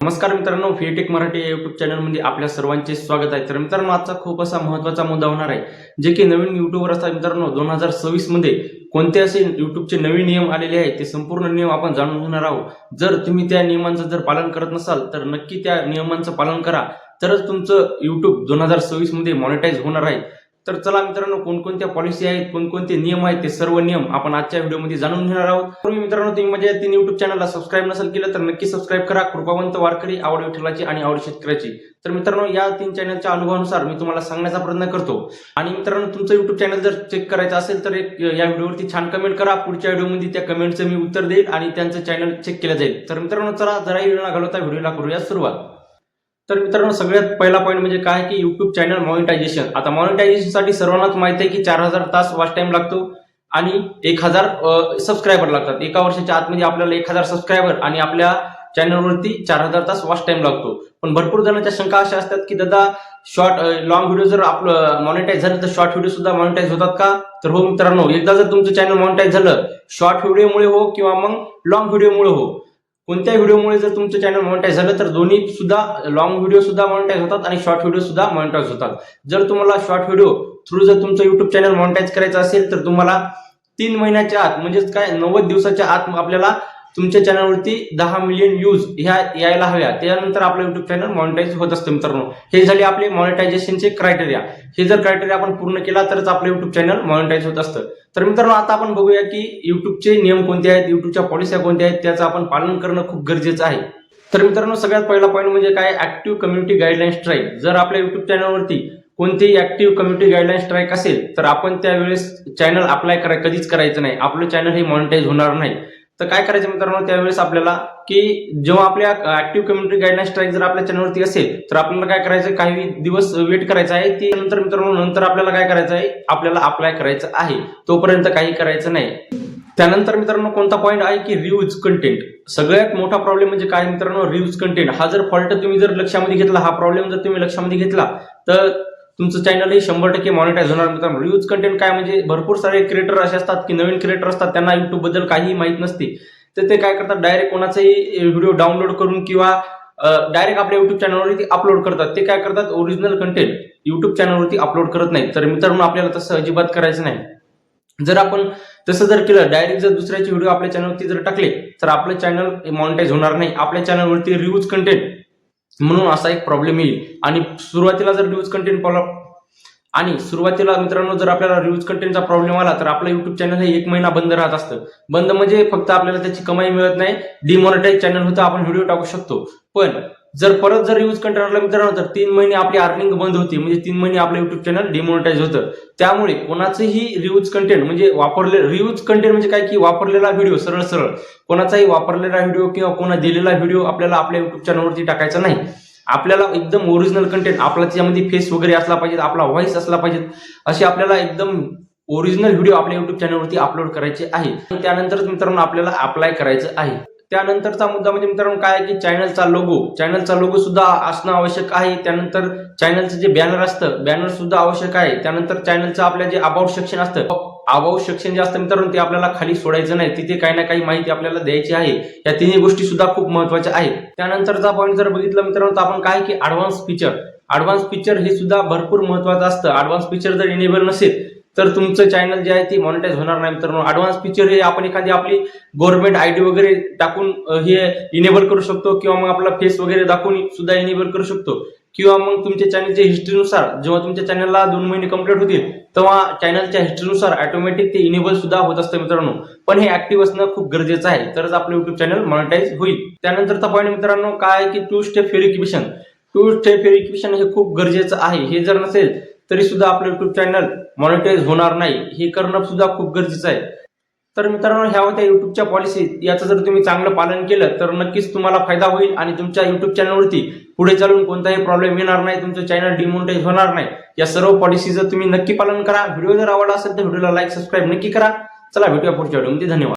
नमस्कार मित्रांनो फिएटेक मराठी युट्यूब चॅनलमध्ये आपल्या सर्वांचे स्वागत आहे. तर मित्रांनो आजचा खूप असा महत्त्वाचा मुद्दा होणार आहे जे की नवीन युट्यूबर असतात मित्रांनो दोन हजार सव्वीसमध्ये कोणते असे युट्यूबचे नवीन नियम आलेले आहेत ते संपूर्ण नियम आपण जाणून घेणार आहोत. जर तुम्ही त्या नियमांचं जर पालन करत नसाल तर नक्की त्या नियमांचं पालन करा. तरच तुमचं युट्यूब दोन हजार सव्वीसमध्ये मॉनिटाईज होणार आहे. तर चला मित्रांनो कोणकोणत्या पॉलिसी आहेत कोणकोणते नियम आहेत ते सर्व नियम आपण आजच्या व्हिडिओमध्ये जाणून घेणार आहोत. मित्रांनो तुम्ही माझ्या तीन युट्यूब चॅनलला सबस्क्राईब नसेल केलं तर नक्की सबस्क्राईब करा. कृपावंत वारकरी आवड विठ्ठलाची आणि आवड शेतकऱ्याची. तर मित्रांनो या तीन चॅनलच्या अनुभवानुसार मी तुम्हाला सांगण्याचा प्रयत्न करतो. आणि मित्रांनो तुमचं युट्यूब चॅनल जर चेक करायचं असेल तर एक या व्हिडिओवरती छान कमेंट करा. पुढच्या व्हिडिओमध्ये त्या कमेंटचं मी उत्तर देईल आणि त्यांचं चॅनल चेक केलं जाईल. तर मित्रांनो चला जराही वेळ न घालवता व्हिडिओला करूया सुरुवात. तर मित्रांनो सगळ्यात पहिला पॉईंट म्हणजे काय की युट्यूब चॅनल मॉनिटायझेशन आता मॉनिटायझेशनसाठी सर्वांनाच माहिती आहे की चार हजार तास वॉच टाइम लागतो आणि एक हजार सबस्क्रायबर लागतात. एका वर्षाच्या आतमध्ये आपल्याला एक हजार सबस्क्रायबर आणि आपल्या चॅनलवरती चार हजार तास वॉच टाइम लागतो. पण भरपूर जणांच्या शंका अशा असतात की दादा शॉर्ट लॉंग व्हिडिओ जर आपलं मॉनिटाईज झालं तर शॉर्ट व्हिडिओ सुद्धा मॉनिटाईज होतात का? तर हो मित्रांनो एकदा जर तुमचं चॅनल मॉनिटाईज झालं शॉर्ट व्हिडिओमुळे हो किंवा मग लॉंग व्हिडिओमुळे हो कोणत्या व्हिडिओमुळे जर तुमचं चॅनल मॉनिटाईज झालं तर दोन्ही सुद्धा लॉंग व्हिडिओ सुद्धा मॉनिटाईज होतात आणि शॉर्ट व्हिडिओ सुद्धा मॉनिटाईज होतात. जर तुम्हाला शॉर्ट व्हिडिओ थ्रू जर तुमचं युट्यूब चॅनल मॉनिटाईज करायचं असेल तर तुम्हाला तीन महिन्याच्या आत म्हणजेच काय नव्वद दिवसाच्या आत आपल्याला तुमच्या चॅनलवरती दहा मिलियन व्ह्यूज ह्या यायला हव्या. त्यानंतर आपलं युट्यूब चॅनल मॉनिटाईज होत असतं मित्रांनो. हे झाले आपले मॉनिटायझेशनचे क्रायटेरिया हे जर क्रायटेरिया आपण पूर्ण केला तरच आपलं युट्यूब चॅनल मॉनिटाईज होत असतं. तर मित्रांनो आता आपण बघूया की युट्यूबचे नियम कोणते आहेत युट्यूबच्या पॉलिसी कोणत्या आहेत त्याचं आपण पालन करणं खूप गरजेचं आहे. तर मित्रांनो सगळ्यात पहिला पॉईंट म्हणजे काय? ऍक्टिव्ह कम्युनिटी गाईडलाईन स्ट्राईक जर आपल्या युट्यूब चॅनलवरती कोणतीही ऍक्टिव्ह कम्युनिटी गाईडलाईन स्ट्राईक असेल तर आपण त्यावेळेस चॅनल अप्लाय करा कधीच करायचं नाही. आपलं चॅनल हे मॉनिटाईज होणार नाही. तर काय करायचं मित्रांनो त्यावेळेस आपल्याला की जेव्हा आपल्या ऍक्टिव्ह कम्युनिटी गाईडलाईन स्ट्राईक जर आपल्या चॅनलवरती असेल तर आपल्याला काय करायचं काही दिवस वेट करायचं आहे. ते नंतर मित्रांनो नंतर आपल्याला काय करायचं आहे? आपल्याला अप्लाय करायचं आहे. तोपर्यंत काही करायचं नाही. त्यानंतर मित्रांनो कोणता पॉईंट आहे की रिव्ह्यूज कंटेंट सगळ्यात मोठा प्रॉब्लेम म्हणजे काय मित्रांनो? रिव्ह्यूज कंटेंट हा जर फॉल्ट तुम्ही जर लक्षामध्ये घेतला हा प्रॉब्लेम जर तुम्ही लक्षामध्ये घेतला तर तुमचं चॅनल हे शंभर टक्के मॉनिटाईज होणार मित्रांनो. रिव्ह्यूज कंटेंट काय म्हणजे भरपूर सारे क्रिएटर असे असतात की नवीन क्रिएटर असतात त्यांना युट्यूबबद्दल काहीही माहीत नसते. तर ते काय करतात डायरेक्ट कोणाचाही व्हिडिओ डाउनलोड करून किंवा डायरेक्ट आपल्या युट्यूब चॅनलवरती अपलोड करतात. ते काय करतात ओरिजिनल कंटेंट युट्यूब चॅनलवरती अपलोड करत नाही तर मित्रांनो आपल्याला तसं अजिबात करायचं नाही. जर आपण तसं जर केलं डायरेक्ट जर दुसऱ्याचे व्हिडिओ आपल्या चॅनलवरती जर टाकले तर आपलं चॅनल मॉनिटाईज होणार नाही. आपल्या चॅनलवरती रिव्ह्यूज कंटेंट म्हणून असा एक प्रॉब्लेम येईल. आणि सुरुवातीला जर न्यूज कंटेंट आणि सुरुवातीला मित्रांनो जर आपल्याला रिव्ह्यूज कंटेंटचा प्रॉब्लेम आला तर आपलं युट्यूब चॅनल हे एक महिना बंद राहत असतं. बंद म्हणजे फक्त आपल्याला त्याची कमाई मिळत नाही. डिमॉनिटाईज चॅनल होतं आपण व्हिडिओ टाकू शकतो. पण जर परत जर यूज कंटेंट मित्रांनो तर तीन महिने आपली अर्निंग बंद होती म्हणजे तीन महिने आपलं युट्यूब चॅनल डिमोनिटाईज होतं. त्यामुळे कोणाचंही रिव्ह्यूज कंटेंट म्हणजे वापरले रिव्ह्यूज कंटेंट म्हणजे काय की वापरलेला व्हिडिओ सरळ सरळ. कोणाचाही वापरलेला व्हिडिओ किंवा कोणा दिलेला व्हिडिओ आपल्याला आपल्या युट्यूब चॅनलवरती टाकायचा नाही. आपल्याला एकदम ओरिजिनल कंटेंट आपला त्याच्यामध्ये फेस वगैरे असला पाहिजे आपला व्हॉइस असला पाहिजे असे आपल्याला एकदम ओरिजिनल व्हिडिओ आपल्या युट्यूब चॅनलवरती अपलोड करायचे आहे. त्यानंतरच मित्रांनो आपल्याला अप्लाय करायचं आहे. त्यानंतरचा मुद्दा म्हणजे मित्रांनो काय आहे की चॅनलचा लोगो चॅनलचा लोगो सुद्धा असणं आवश्यक आहे. त्यानंतर चॅनलचं जे बॅनर असतं बॅनर सुद्धा आवश्यक आहे. त्यानंतर चॅनलचं आपल्या जे अबाउट सेक्शन असतं अबाउट सेक्शन जे असतं मित्रांनो ते आपल्याला खाली सोडायचं नाही. तिथे काही ना काही माहिती आपल्याला द्यायची आहे. या तिन्ही गोष्टी सुद्धा खूप महत्त्वाच्या आहेत. त्यानंतरचा पॉईंट जर बघितलं मित्रांनो तर आपण काय की अडव्हान्स फीचर अडव्हान्स फीचर हे सुद्धा भरपूर महत्वाचं असतं. अडव्हान्स फीचर जर इनेबल नसेल तर तुमचं चॅनल जे आहे ते मॉनिटाईज होणार नाही मित्रांनो. ऍडव्हान्स फीचर हे आपण एखादी आपली गव्हर्नमेंट आयडी वगैरे टाकून हे इनेबल करू शकतो किंवा मग आपला फेस वगैरे दाखवून सुद्धा इनेबल करू शकतो. किंवा मग तुमच्या चॅनलच्या हिस्ट्रीनुसार जेव्हा तुमच्या चॅनलला दोन महिने कंप्लीट होतील तेव्हा चॅनलच्या हिस्ट्रीनुसार ऑटोमॅटिक ते इनेबल सुद्धा होत असतं मित्रांनो. पण हे ऍक्टिव्ह असणं खूप गरजेचं आहे तरच आपलं युट्यूब चॅनल मॉनिटाईज होईल. त्यानंतरचा पॉईंट मित्रांनो काय की two step verification two step verification हे खूप गरजेचं आहे. हे जर नसेल तरी सुद्धा आपलं युट्यूब चॅनल मॉनिटाईज होणार नाही. हे करणं सुद्धा खूप गरजेचं आहे. तर मित्रांनो ह्या होत्या युट्यूबच्या पॉलिसी याचं जर तुम्ही चांगलं पालन केलं तर नक्कीच तुम्हाला फायदा होईल आणि तुमच्या युट्यूब चॅनलवरती पुढे चालून कोणताही प्रॉब्लेम येणार नाही तुमचं चॅनल डिमोनिटाईज होणार नाही. या सर्व पॉलिसी जर तुम्ही नक्की पालन करा. व्हिडिओ जर आवडला असेल तर व्हिडिओला लाईक सबस्क्राईब नक्की करा. चला भेटूया पुढच्या व्हिडिओमध्ये धन्यवाद.